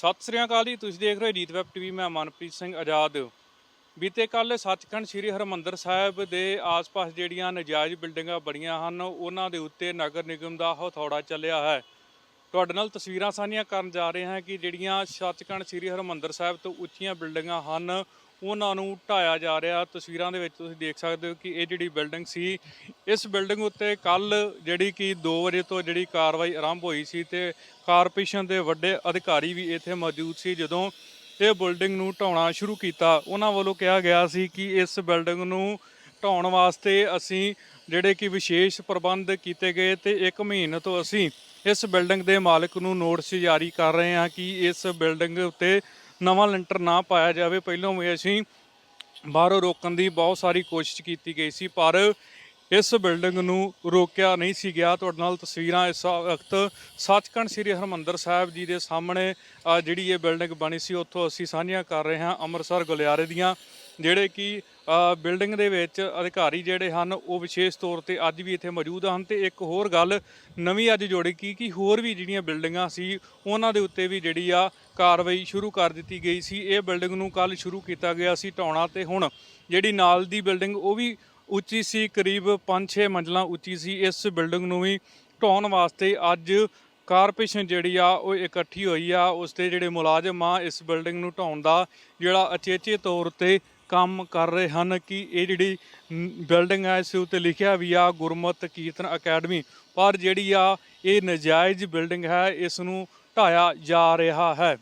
ਸਤਿ ਸ੍ਰੀ ਅਕਾਲ ਜੀ, ਤੁਸੀਂ ਦੇਖ ਰਹੇ ਹੋ ਜੀਤ ਵੈਬ ਟੀਵੀ, ਮੈਂ ਮਨਪ੍ਰੀਤ ਸਿੰਘ ਆਜ਼ਾਦ। ਬੀਤੇ ਕੱਲ ਸੱਚਖੰਡ ਸ੍ਰੀ ਹਰਮੰਦਰ ਸਾਹਿਬ ਦੇ ਆਸ-ਪਾਸ ਜਿਹੜੀਆਂ ਨਜਾਇਜ਼ ਬਿਲਡਿੰਗਾਂ ਬਣੀਆਂ ਹਨ, ਉਹਨਾਂ ਦੇ ਉੱਤੇ ਨਗਰ ਨਿਗਮ ਦਾ ਹਥੌੜਾ ਚੱਲਿਆ ਹੈ। ਤੁਹਾਡੇ ਨਾਲ ਤਸਵੀਰਾਂ ਸਾਂਝੀਆਂ ਕਰਨ ਜਾ ਰਹੇ ਹਾਂ ਕਿ ਜਿਹੜੀਆਂ ਸੱਚਖੰਡ ਸ੍ਰੀ ਹਰਮੰਦਰ ਸਾਹਿਬ ਤੋਂ ਉੱਚੀਆਂ ਬਿਲਡਿੰਗਾਂ ਹਨ ਉਹਨਾਂ ਨੂੰ ਢਾਇਆ ਜਾ ਰਿਹਾ। ਤਸਵੀਰਾਂ ਦੇ ਵਿੱਚ ਤੁਸੀਂ ਦੇਖ ਸਕਦੇ ਹੋ ਕਿ ਇਹ ਜਿਹੜੀ ਬਿਲਡਿੰਗ ਸੀ, ਇਸ ਬਿਲਡਿੰਗ ਉੱਤੇ ਕੱਲ ਜਿਹੜੀ ਕਿ 2 ਵਜੇ ਤੋਂ ਜਿਹੜੀ ਕਾਰਵਾਈ ਆਰੰਭ ਹੋਈ ਸੀ ਤੇ ਕਾਰਪੋਰੇਸ਼ਨ ਦੇ ਵੱਡੇ ਅਧਿਕਾਰੀ ਵੀ ਇੱਥੇ ਮੌਜੂਦ ਸੀ। ਜਦੋਂ ਇਹ ਬਿਲਡਿੰਗ ਨੂੰ ਢਾਉਣਾ ਸ਼ੁਰੂ ਕੀਤਾ, ਉਹਨਾਂ ਵੱਲੋਂ ਕਿਹਾ ਗਿਆ ਸੀ ਕਿ ਇਸ ਬਿਲਡਿੰਗ ਨੂੰ ਢਾਉਣ ਵਾਸਤੇ ਅਸੀਂ ਜਿਹੜੇ ਕਿ ਵਿਸ਼ੇਸ਼ ਪ੍ਰਬੰਧ ਕੀਤੇ ਗਏ ਤੇ 1 ਮਹੀਨੇ ਤੋਂ ਅਸੀਂ ਇਸ ਬਿਲਡਿੰਗ ਦੇ ਮਾਲਕ ਨੂੰ ਨੋਟਿਸ ਜਾਰੀ ਕਰ ਰਹੇ ਹਾਂ ਕਿ ਇਸ ਬਿਲਡਿੰਗ ਉੱਤੇ ਨਵਾਂ ਲੈਂਟਰ ਨਾ ਪਾਇਆ ਜਾਵੇ। ਪਹਿਲਾਂ ਵੀ ਅਸੀਂ ਬਾਹਰੋਂ ਰੋਕਣ ਦੀ ਬਹੁਤ ਸਾਰੀ ਕੋਸ਼ਿਸ਼ ਕੀਤੀ ਗਈ ਸੀ, ਪਰ ਇਸ ਬਿਲਡਿੰਗ ਨੂੰ ਰੋਕਿਆ ਨਹੀਂ ਸੀ ਗਿਆ। ਤੁਹਾਡੇ ਨਾਲ ਤਸਵੀਰਾਂ ਇਸ ਵਕਤ ਸੱਚਖੰਡ ਸ੍ਰੀ ਹਰਮੰਦਰ ਸਾਹਿਬ ਜੀ ਦੇ ਸਾਹਮਣੇ ਜਿਹੜੀ ਇਹ ਬਿਲਡਿੰਗ ਬਣੀ ਸੀ, ਉੱਥੋਂ ਅਸੀਂ ਸਾਂਝੀਆਂ ਕਰ ਰਹੇ ਹਾਂ ਅੰਮ੍ਰਿਤਸਰ ਗੁਲਿਆਰੇ ਦੀਆਂ, ਜਿਹੜੇ ਕਿ ਬਿਲਡਿੰਗ ਦੇ ਵਿੱਚ ਅਧਿਕਾਰੀ ਜਿਹੜੇ ਹਨ, ਉਹ ਵਿਸ਼ੇਸ਼ ਤੌਰ ਤੇ ਅੱਜ ਵੀ ਇੱਥੇ ਮੌਜੂਦ ਹਨ ਤੇ ਇੱਕ ਹੋਰ ਗੱਲ ਨਵੀਂ ਅੱਜ ਜੋੜੀ ਕੀ, ਕਿ ਹੋਰ ਵੀ ਜਿਹੜੀਆਂ ਬਿਲਡਿੰਗਾਂ ਸੀ, ਉਹਨਾਂ ਦੇ ਉੱਤੇ ਵੀ ਜਿਹੜੀ ਆ ਕਾਰਵਾਈ ਸ਼ੁਰੂ ਕਰ ਦਿੱਤੀ ਗਈ ਸੀ। ਇਹ ਬਿਲਡਿੰਗ ਨੂੰ ਕੱਲ ਸ਼ੁਰੂ ਕੀਤਾ ਗਿਆ ਸੀ ਢਾਉਣਾ ਤੇ ਹੁਣ ਜਿਹੜੀ ਨਾਲ ਦੀ ਬਿਲਡਿੰਗ, ਉਹ ਵੀ ਉੱਚੀ ਸੀ, ਕਰੀਬ 5-6 ਮੰਜ਼ਲਾਂ ਉੱਚੀ ਸੀ। ਇਸ ਬਿਲਡਿੰਗ ਨੂੰ ਵੀ ਢਾਉਣ ਵਾਸਤੇ ਅੱਜ ਕਾਰਪੋਰੇਸ਼ਨ ਜਿਹੜੀ ਆ, ਉਹ ਇਕੱਠੀ ਹੋਈ ਆ। ਉਸ ਦੇ ਜਿਹੜੇ ਮੁਲਾਜ਼ਮ ਆ, ਇਸ ਬਿਲਡਿੰਗ ਨੂੰ ਢਾਉਣ ਦਾ ਜਿਹੜਾ ਅਚੇਚੇ ਤੌਰ ਤੇ ਕੰਮ ਕਰ ਰਹੇ ਹਨ ਕਿ ਇਹ ਜਿਹੜੀ ਬਿਲਡਿੰਗ ਹੈ, ਇਸ ਉੱਤੇ ਲਿਖਿਆ ਵੀ ਆ ਗੁਰਮਤ ਕੀਰਤਨ ਅਕੈਡਮੀ। ਪਰ ਜਿਹੜੀ ਆ, ਇਹ ਨਜਾਇਜ਼ ਬਿਲਡਿੰਗ ਹੈ ਇਸ ਨੂੰ ਢਾਇਆ ਜਾ ਰਿਹਾ ਹੈ।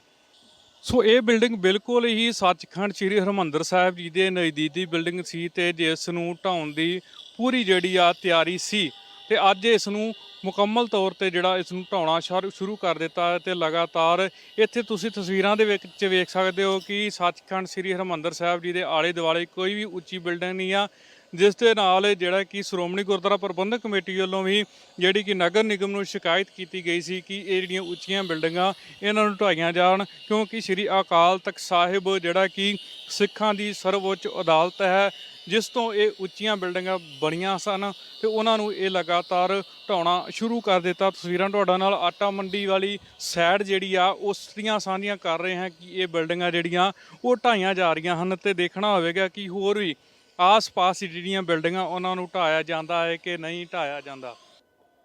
ਸੋ ਇਹ ਬਿਲਡਿੰਗ ਬਿਲਕੁਲ ਹੀ ਸੱਚਖੰਡ ਸ੍ਰੀ ਹਰਮੰਦਰ ਸਾਹਿਬ ਜੀ ਦੇ ਨਜ਼ਦੀਕੀ ਬਿਲਡਿੰਗ ਸੀ ਤੇ ਜਿਸ ਨੂੰ ਢਾਉਣ ਦੀ ਪੂਰੀ ਜਿਹੜੀ ਆ ਤਿਆਰੀ ਸੀ। ਤੇ ਅੱਜ ਇਸ ਨੂੰ ਮੁਕੰਮਲ ਤੌਰ ਤੇ ਜਿਹੜਾ ਇਸ ਨੂੰ ਢਾਉਣਾ ਸ਼ੁਰੂ- ਸ਼ੁਰੂ ਕਰ ਦਿੱਤਾ ਹੈ ਤੇ ਲਗਾਤਾਰ ਇੱਥੇ ਤੁਸੀਂ ਤਸਵੀਰਾਂ ਦੇ ਵਿੱਚ ਵੇਖ ਸਕਦੇ ਹੋ ਕਿ ਸੱਚਖੰਡ ਸ੍ਰੀ ਹਰਮੰਦਰ ਸਾਹਿਬ ਜੀ ਦੇ ਆਲੇ ਦੁਆਲੇ ਕੋਈ ਵੀ ਉੱਚੀ ਬਿਲਡਿੰਗ ਨਹੀਂ ਆ, ਜਿਸ ਦੇ ਨਾਲ ਜਿਹੜਾ ਕਿ ਸ਼੍ਰੋਮਣੀ ਗੁਰਦੁਆਰਾ ਪ੍ਰਬੰਧਕ ਕਮੇਟੀ ਵੱਲੋਂ ਵੀ ਜਿਹੜੀ ਕਿ ਨਗਰ ਨਿਗਮ ਨੂੰ ਸ਼ਿਕਾਇਤ ਕੀਤੀ ਗਈ ਸੀ ਕਿ ਇਹ ਜਿਹੜੀਆਂ ਉੱਚੀਆਂ ਬਿਲਡਿੰਗਾਂ ਇਹਨਾਂ ਨੂੰ ਢਾਈਆਂ ਜਾਣ, ਕਿਉਂਕਿ ਸ੍ਰੀ ਅਕਾਲ ਤਖਤ ਸਾਹਿਬ ਜਿਹੜਾ ਕਿ ਸਿੱਖਾਂ ਦੀ ਸਰਵਉੱਚ ਅਦਾਲਤ ਹੈ ਜਿਸ ਤੋਂ ਇਹ ਉੱਚੀਆਂ ਬਿਲਡਿੰਗਾਂ ਬਣੀਆਂ ਸਨ ਤੇ ਉਹਨਾਂ ਨੂੰ ਇਹ ਲਗਾਤਾਰ ਢਾਉਣਾ ਸ਼ੁਰੂ ਕਰ ਦਿੱਤਾ। ਤਸਵੀਰਾਂ ਤੁਹਾਡਾ ਨਾਲ ਆਟਾ ਮੰਡੀ ਵਾਲੀ ਸਾਈਡ ਜਿਹੜੀ ਆ, ਉਸ ਦੀਆਂ ਸਾਂਝੀਆਂ ਕਰ ਰਹੇ ਹਾਂ ਕਿ ਇਹ ਬਿਲਡਿੰਗਾਂ ਜਿਹੜੀਆਂ, ਉਹ ਢਾਈਆਂ ਜਾ ਰਹੀਆਂ ਹਨ ਤੇ ਦੇਖਣਾ ਹੋਵੇਗਾ ਕਿ ਹੋਰ ਵੀ ਆਸ-ਪਾਸ ਦੀ ਜਿਹੜੀਆਂ ਬਿਲਡਿੰਗਾਂ ਉਹਨਾਂ ਨੂੰ ਢਾਇਆ ਜਾਂਦਾ ਹੈ ਕਿ ਨਹੀਂ ਢਾਇਆ ਜਾਂਦਾ।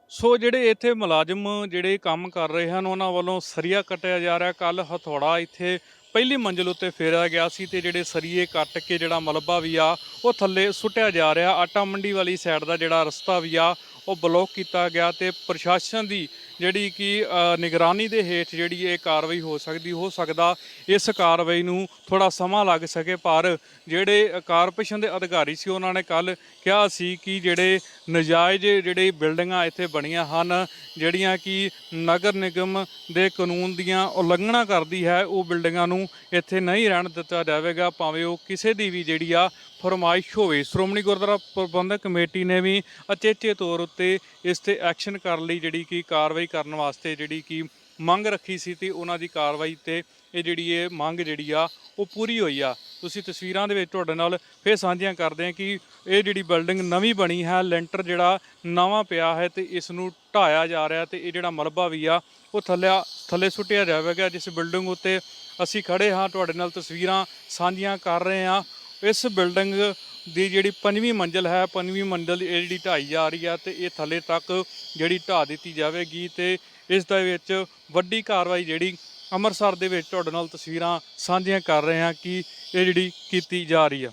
ਸੋ ਜਿਹੜੇ ਇੱਥੇ ਮੁਲਾਜ਼ਮ ਜਿਹੜੇ ਕੰਮ ਕਰ ਰਹੇ ਹਨ, ਉਹਨਾਂ ਵੱਲੋਂ ਸਰੀਆ ਕੱਟਿਆ ਜਾ ਰਿਹਾ। ਕੱਲ ਹਥੌੜਾ ਇੱਥੇ ਪਹਿਲੀ ਮੰਜ਼ਿਲ ਉੱਤੇ ਫੇਰਿਆ ਗਿਆ ਸੀ ਤੇ ਜਿਹੜੇ ਸਰੀਏ ਕੱਟ ਕੇ ਜਿਹੜਾ ਮਲਬਾ ਵੀ ਆ, ਉਹ ਥੱਲੇ ਸੁੱਟਿਆ ਜਾ ਰਿਹਾ। ਆਟਾ ਮੰਡੀ ਵਾਲੀ ਸਾਈਡ ਦਾ ਜਿਹੜਾ ਰਸਤਾ ਵੀ ਆ, ਉਹ ਬਲੌਕ ਕੀਤਾ ਗਿਆ ਤੇ ਪ੍ਰਸ਼ਾਸਨ ਦੀ ਜਿਹੜੀ ਕਿ ਨਿਗਰਾਨੀ ਦੇ ਹੇਠ ਜਿਹੜੀ ਇਹ ਕਾਰਵਾਈ ਹੋ ਸਕਦੀ, ਹੋ ਸਕਦਾ, ਇਸ ਕਾਰਵਾਈ ਨੂੰ ਥੋੜਾ ਸਮਾਂ ਲੱਗ ਸਕੇ, ਪਰ ਜਿਹੜੇ ਕਾਰਪੋਰੇਸ਼ਨ ਦੇ ਅਧਿਕਾਰੀ ਸੀ, ਉਹਨਾਂ ਨੇ ਕੱਲ ਕਿਹਾ ਸੀ ਕਿ ਜਿਹੜੇ ਨਜਾਇਜ਼ ਜਿਹੜੇ ਬਿਲਡਿੰਗਾਂ ਇੱਥੇ ਬਣੀਆਂ ਹਨ, ਜਿਹੜੀਆਂ ਕਿ ਨਗਰ ਨਿਗਮ ਦੇ ਕਾਨੂੰਨ ਦੀਆਂ ਉਲੰਘਣਾ ਕਰਦੀ ਹੈ, ਉਹ ਬਿਲਡਿੰਗਾਂ ਨੂੰ ਇੱਥੇ ਨਹੀਂ ਰਹਿਣ ਦਿੱਤਾ ਜਾਵੇਗਾ। ਭਾਵੇਂ ਉਹ ਕਿਸੇ ਦੀ ਵੀ ਜਿਹੜੀ ਆ ਫਰਮਾਇਸ਼ ਹੋਵੇ। ਸ਼੍ਰੋਮਣੀ ਗੁਰਦੁਆਰਾ ਪ੍ਰਬੰਧਕ ਕਮੇਟੀ ਨੇ ਵੀ ਅਚੇਚੇ ਤੌਰ ਉੱਤੇ ਇਸ ਤੇ ਐਕਸ਼ਨ ਕਰਨ ਲਈ, ਜਿਹੜੀ ਕਿ ਕਾਰਵਾਈ ਕਰਨ ਵਾਸਤੇ ਜਿਹੜੀ ਕਿ ਮੰਗ ਰੱਖੀ ਸੀ ਤੇ ਉਹਨਾਂ ਦੀ ਕਾਰਵਾਈ ਤੇ ਇਹ ਜਿਹੜੀ ਇਹ ਮੰਗ ਜਿਹੜੀ ਆ, ਉਹ ਪੂਰੀ ਹੋਈ ਆ। ਤੁਸੀਂ ਤਸਵੀਰਾਂ ਦੇ ਵਿੱਚ ਤੁਹਾਡੇ ਨਾਲ ਫੇਰ ਸਾਂਝੀਆਂ ਕਰਦੇ ਹਾਂ ਕਿ ਇਹ ਜਿਹੜੀ ਬਿਲਡਿੰਗ ਨਵੀਂ ਬਣੀ ਹੈ, ਲੈਂਟਰ ਜਿਹੜਾ ਨਵਾਂ ਪਿਆ ਹੈ ਤੇ ਇਸ ਨੂੰ ਢਾਇਆ ਜਾ ਰਿਹਾ ਤੇ ਇਹ ਜਿਹੜਾ ਮਲਬਾ ਵੀ ਆ, ਉਹ ਥੱਲੇ ਥੱਲੇ ਸੁੱਟਿਆ ਜਾਵੇਗਾ, ਜਿਸ ਬਿਲਡਿੰਗ ਉੱਤੇ ਅਸੀਂ ਖੜੇ ਹਾਂ। ਤੁਹਾਡੇ ਨਾਲ ਤਸਵੀਰਾਂ ਸਾਂਝੀਆਂ ਕਰ ਰਹੇ ਹਾਂ। ਇਸ ਬਿਲਡਿੰਗ ਦੀ ਜਿਹੜੀ ਪੰਜਵੀਂ ਮੰਜ਼ਿਲ ਹੈ, ਪੰਜਵੀਂ ਮੰਜ਼ਿਲ ਇਹ ਜਿਹੜੀ ਢਾਈ ਜਾ ਰਹੀ ਹੈ ਤੇ ਇਹ ਥੱਲੇ ਤੱਕ ਜਿਹੜੀ ਢਾ ਦਿੱਤੀ ਜਾਵੇਗੀ ਤੇ ਇਸ ਦੇ ਵਿੱਚ ਵੱਡੀ ਕਾਰਵਾਈ ਜਿਹੜੀ ਅੰਮ੍ਰਿਤਸਰ ਦੇ ਵਿੱਚ ਤੁਹਾਡੇ ਨਾਲ ਤਸਵੀਰਾਂ ਸਾਂਝੀਆਂ ਕਰ ਰਹੇ ਹਾਂ ਕਿ ਇਹ ਜਿਹੜੀ ਕੀਤੀ ਜਾ ਰਹੀ ਆ।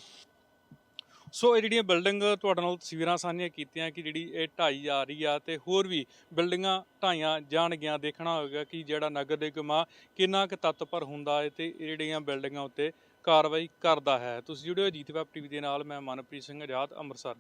ਸੋ ਇਹ ਜਿਹੜੀਆਂ ਬਿਲਡਿੰਗ ਤੁਹਾਡੇ ਨਾਲ ਤਸਵੀਰਾਂ ਸਾਂਝੀਆਂ ਕੀਤੀਆਂ ਕਿ ਜਿਹੜੀ ਇਹ ਢਾਈ ਜਾ ਰਹੀ ਆ ਤੇ ਹੋਰ ਵੀ ਬਿਲਡਿੰਗਾਂ ਢਾਈਆਂ ਜਾਣਗੀਆਂ, ਦੇਖਣਾ ਹੋਵੇਗਾ ਕਿ ਜਿਹੜਾ ਨਗਰ ਨਿਗਮ ਆ ਕਿੰਨਾ ਕੁ ਤਤਪਰ ਹੁੰਦਾ ਹੈ ਤੇ ਇਹ ਜਿਹੜੀਆਂ ਬਿਲਡਿੰਗਾਂ ਉੱਤੇ ਕਾਰਵਾਈ ਕਰਦਾ ਹੈ। ਤੁਸੀਂ ਜੁੜਿਓ ਅਜੀਤ ਵੈਬ ਟੀਵੀ ਦੇ ਨਾਲ, ਮੈਂ ਮਨਪ੍ਰੀਤ ਸਿੰਘ ਆਜ਼ਾਦ, ਅੰਮ੍ਰਿਤਸਰ।